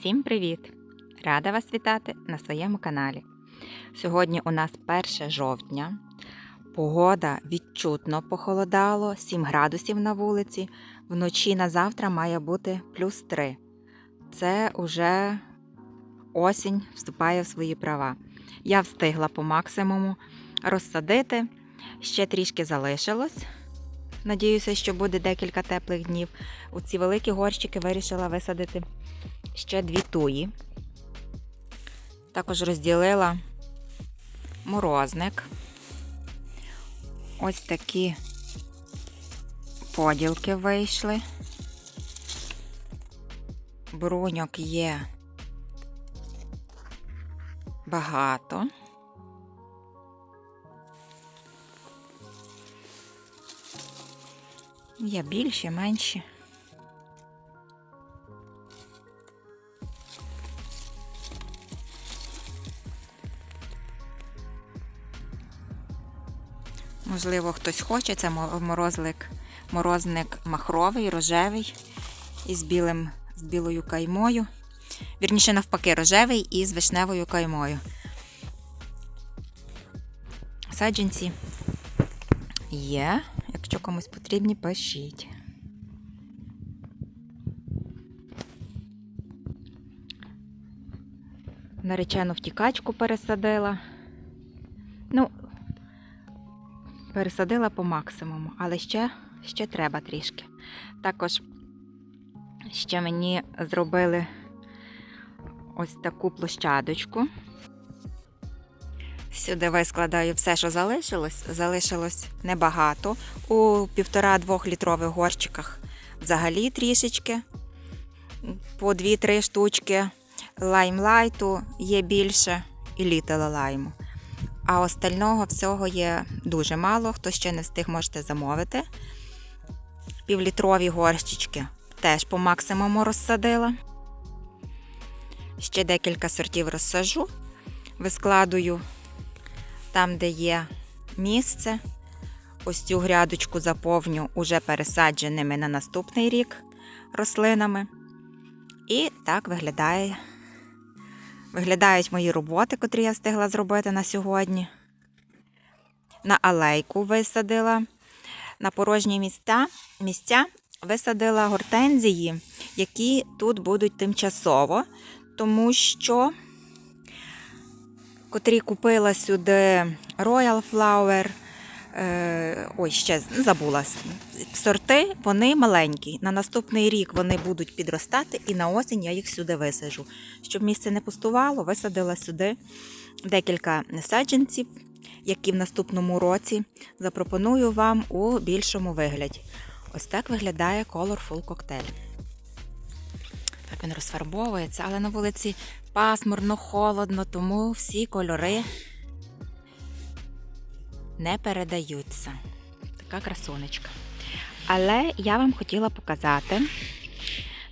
Всім привіт! Рада вас вітати на своєму каналі. Сьогодні у нас 1 жовтня. Погода відчутно похолодало, 7 градусів на вулиці. Вночі на завтра має бути плюс 3. Це уже осінь вступає в свої права. Я встигла по максимуму розсадити, ще трішки залишилось. Надіюся, що буде декілька теплих днів. У ці великі горщики вирішила висадити ще дві туї. Також розділила морозник. Ось такі поділки вийшли. Бруньок є багато. Є більші, менші. Можливо, хтось хоче. Це мо- морозлик, морозник махровий, рожевий із білим, з білою каймою. Вірніше, навпаки, рожевий і з вишневою каймою. Саджанці є. Якщо комусь потрібні, пишіть. Наречену втікачку пересадила. Ну, пересадила по максимуму, але ще, ще треба трішки. Також ще мені зробили ось таку площадочку. Сюди вискладаю все, що залишилось. Залишилось небагато. У півтора-двох літрових горщиках взагалі трішечки. По 2-3 штучки лаймлайту є більше і літела лайму. А остального всього є дуже мало. Хто ще не встиг, можете замовити. Півлітрові горщички теж по максимуму розсадила. Ще декілька сортів розсажу, вискладую там, де є місце. Ось цю грядочку заповню уже пересадженими на наступний рік рослинами. І так виглядає. Виглядають мої роботи, котрі я встигла зробити на сьогодні. На алейку висадила. На порожні місця, місця висадила гортензії, які тут будуть тимчасово, тому що котрі купила сюди Royal Flower. Е, ой, ще забула. Сорти, вони маленькі. На наступний рік вони будуть підростати, і на осінь я їх сюди висаджу. Щоб місце не пустувало, висадила сюди декілька саджанців, які в наступному році запропоную вам у більшому вигляді. Ось так виглядає Colorful Cocktail. Так він розфарбовується, але на вулиці пасмурно, холодно, тому всі кольори не передаються. Така красунечка. Але я вам хотіла показати.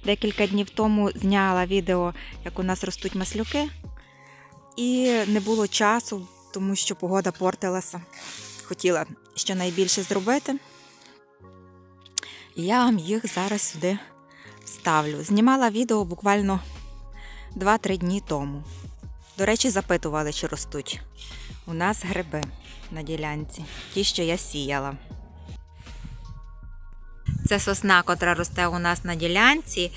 Декілька днів тому зняла відео, як у нас ростуть маслюки, і не було часу, тому що погода портилася. Хотіла щонайбільше зробити. І я вам їх зараз сюди вставлю. Знімала відео буквально 2-3 дні тому. До речі, запитували, чи ростуть. У нас гриби на ділянці, ті, що я сіяла. Це сосна, котра росте у нас на ділянці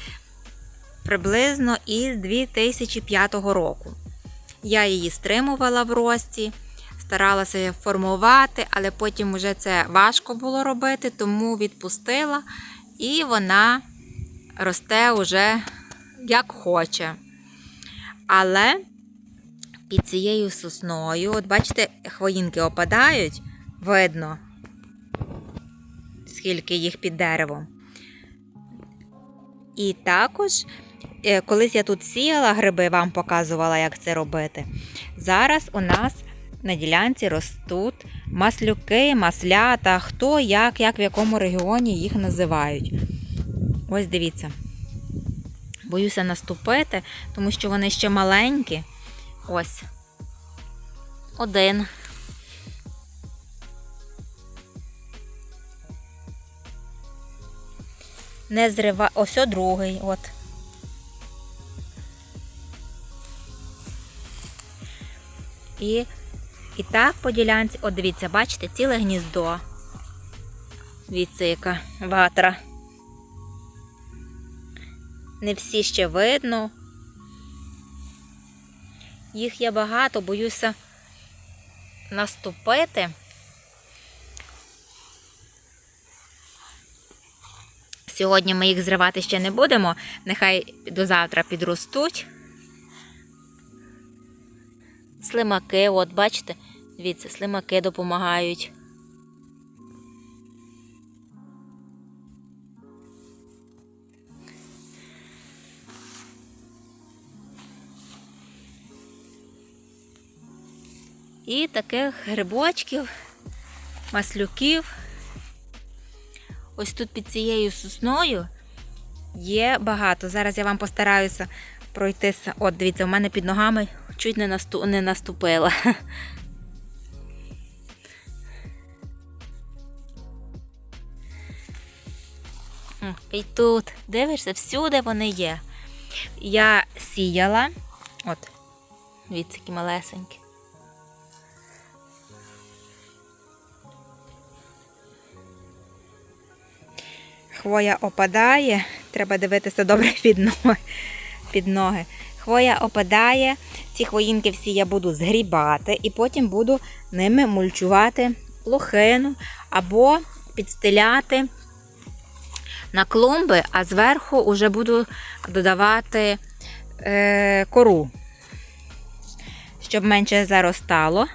приблизно із 2005 року. Я її стримувала в рості, старалася її формувати, але потім вже це важко було робити, тому відпустила, і вона росте уже як хоче. Але під цією сосною, от бачите, хвоїнки опадають, видно, скільки їх під деревом. І також, е, колись я тут сіяла гриби, вам показувала, як це робити. Зараз у нас на ділянці ростуть маслюки, маслята, хто як, як в якому регіоні їх називають. Ось дивіться. Боюся наступити, тому що вони ще маленькі. Ось. Один. Не зрива... Ось о другий. От. І і так по ділянці, от дивіться, бачите, ціле гніздо. Віцика ватра. Не всі ще видно. Їх є багато, боюся наступити. Сьогодні ми їх зривати ще не будемо, нехай до завтра підростуть. Слимаки, от бачите, дивіться, слимаки допомагають. І таких грибочків, маслюків. Ось тут під цією сосною є багато. Зараз я вам постараюся пройтися. От, дивіться, у мене під ногами чуть не, насту... не наступила. І тут, дивишся, всюди вони є. Я сіяла. От, дивіться, які малесенькі. Хвоя опадає, треба дивитися добре під ноги. Під ноги. Хвоя опадає, ці хвоїнки всі я буду згрібати і потім буду ними мульчувати лохину або підстеляти на клумби, а зверху вже буду додавати е, кору, щоб менше заростало,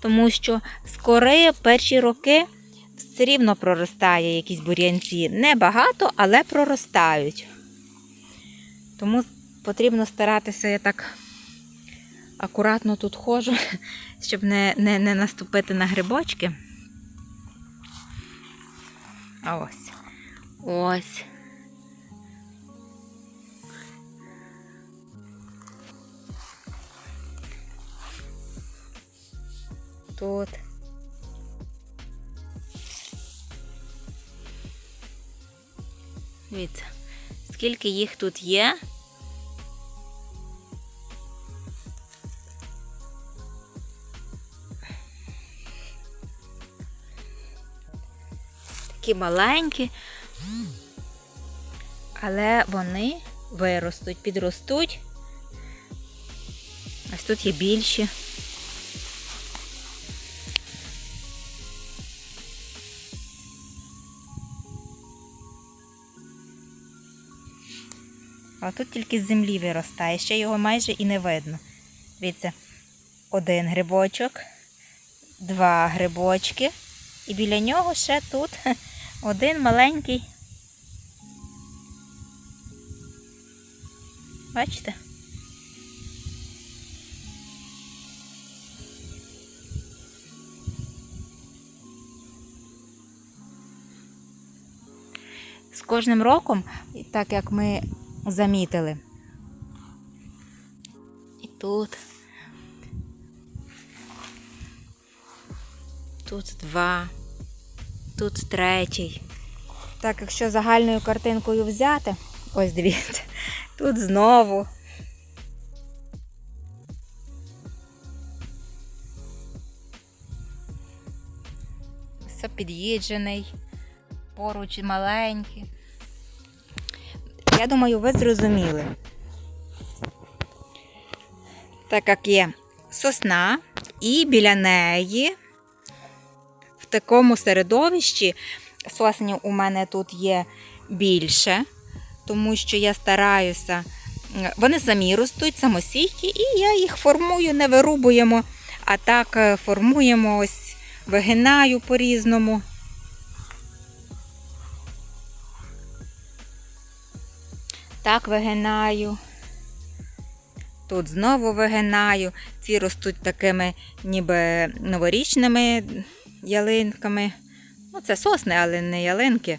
тому що з кори перші роки все рівно проростає якісь бур'янці. Небагато, але проростають. Тому потрібно старатися, я так акуратно тут ходжу, щоб не, не, не наступити на грибочки. А ось. Ось. Тут. Дивіться, скільки їх тут є. Такі маленькі, але вони виростуть, підростуть. Ось тут є більші. А тут тільки з землі виростає, ще його майже і не видно. Дивіться, один грибочок, два грибочки, і біля нього ще тут один маленький. Бачите? З кожним роком, так як ми замітили. І тут. Тут два, тут третій. Так, якщо загальною картинкою взяти, ось дивіться, тут знову. Все під'їджений, поруч маленький. Я думаю, ви зрозуміли. Так як є сосна, і біля неї в такому середовищі соснів у мене тут є більше, тому що я стараюся, вони самі ростуть, самосійкі, і я їх формую, не вирубуємо, а так е, формуємо, ось вигинаю по-різному. Так вигинаю. Тут знову вигинаю. Ці ростуть такими ніби новорічними ялинками. Ну, це сосни, але не ялинки,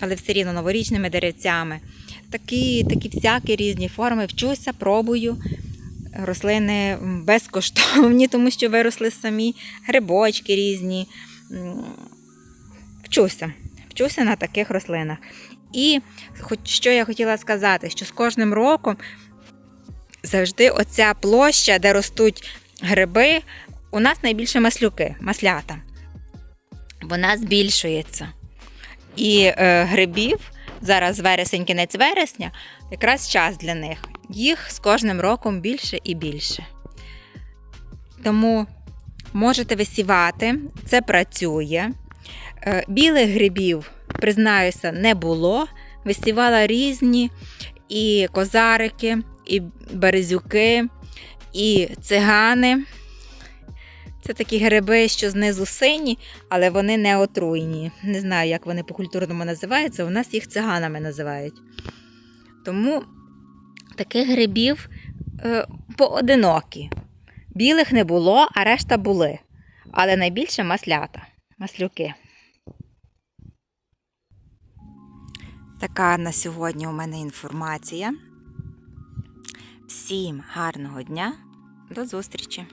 але все рівно новорічними деревцями. Такі, такі всякі різні форми. Вчуся, пробую. Рослини безкоштовні, тому що виросли самі, грибочки різні. Вчуся. Вчуся на таких рослинах. І що я хотіла сказати, що з кожним роком завжди оця площа, де ростуть гриби. У нас найбільше маслюки, маслята. Вона збільшується. І е, грибів зараз вересень, кінець вересня, якраз час для них. Їх з кожним роком більше і більше. Тому можете висівати, це працює. Е, Білих грибів, признаюся, не було. Висівала різні і козарики, і березюки, і цигани. Це такі гриби, що знизу сині, але вони не отруйні. Не знаю, як вони по-культурному називаються. У нас їх циганами називають. Тому таких грибів е, поодинокі. Білих не було, а решта були. Але найбільше маслята, маслюки. Така на сьогодні у мене інформація. Всім гарного дня, до зустрічі!